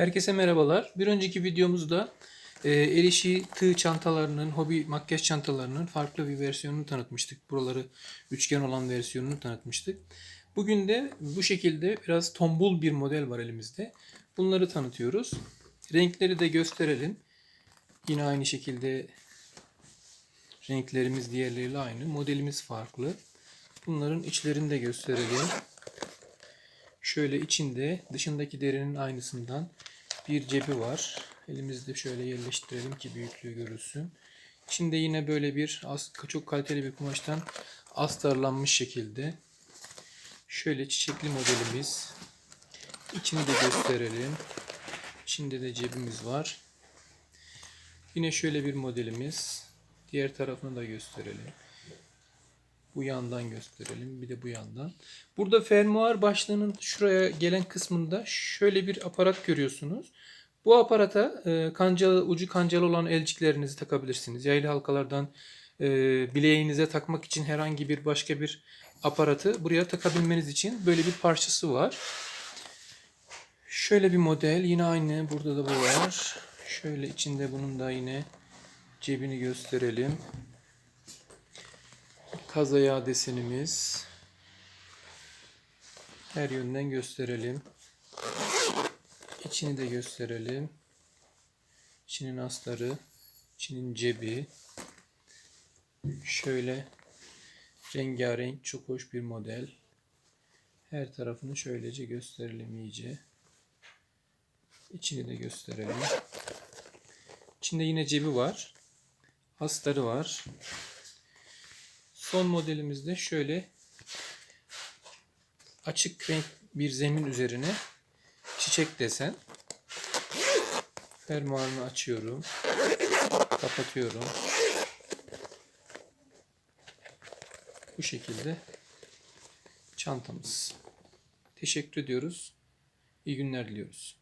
Herkese merhabalar. Bir önceki videomuzda e, el tığ çantalarının, hobi makyaj çantalarının farklı bir versiyonunu tanıtmıştık. Buraları üçgen olan versiyonunu tanıtmıştık. Bugün de bu şekilde biraz tombul bir model var elimizde. Bunları tanıtıyoruz. Renkleri de gösterelim. Yine aynı şekilde renklerimiz diğerleriyle aynı. Modelimiz farklı. Bunların içlerini de gösterelim. Şöyle içinde dışındaki derinin aynısından bir cebi var. Elimizde şöyle yerleştirelim ki büyüklüğü görülsün. İçinde yine böyle bir çok kaliteli bir kumaştan astarlanmış şekilde. Şöyle çiçekli modelimiz. İçini de gösterelim. İçinde de cebimiz var. Yine şöyle bir modelimiz. Diğer tarafını da gösterelim. Bu yandan gösterelim. Bir de bu yandan. Burada fermuar başlığının şuraya gelen kısmında şöyle bir aparat görüyorsunuz. Bu aparata e, kancalı, ucu kancalı olan elciklerinizi takabilirsiniz. Yaylı halkalardan e, bileğinize takmak için herhangi bir başka bir aparatı buraya takabilmeniz için böyle bir parçası var. Şöyle bir model. Yine aynı. Burada da bu var. Şöyle içinde bunun da yine cebini gösterelim. Kaz ayağı desenimiz. Her yönden gösterelim. İçini de gösterelim. İçinin astarı, içinin cebi. Şöyle rengarenk çok hoş bir model. Her tarafını şöylece gösterelim iyice. İçini de gösterelim. İçinde yine cebi var. Astarı var. Son modelimizde şöyle açık renk bir zemin üzerine çiçek desen. Fermuarını açıyorum. Kapatıyorum. Bu şekilde çantamız. Teşekkür ediyoruz. İyi günler diliyoruz.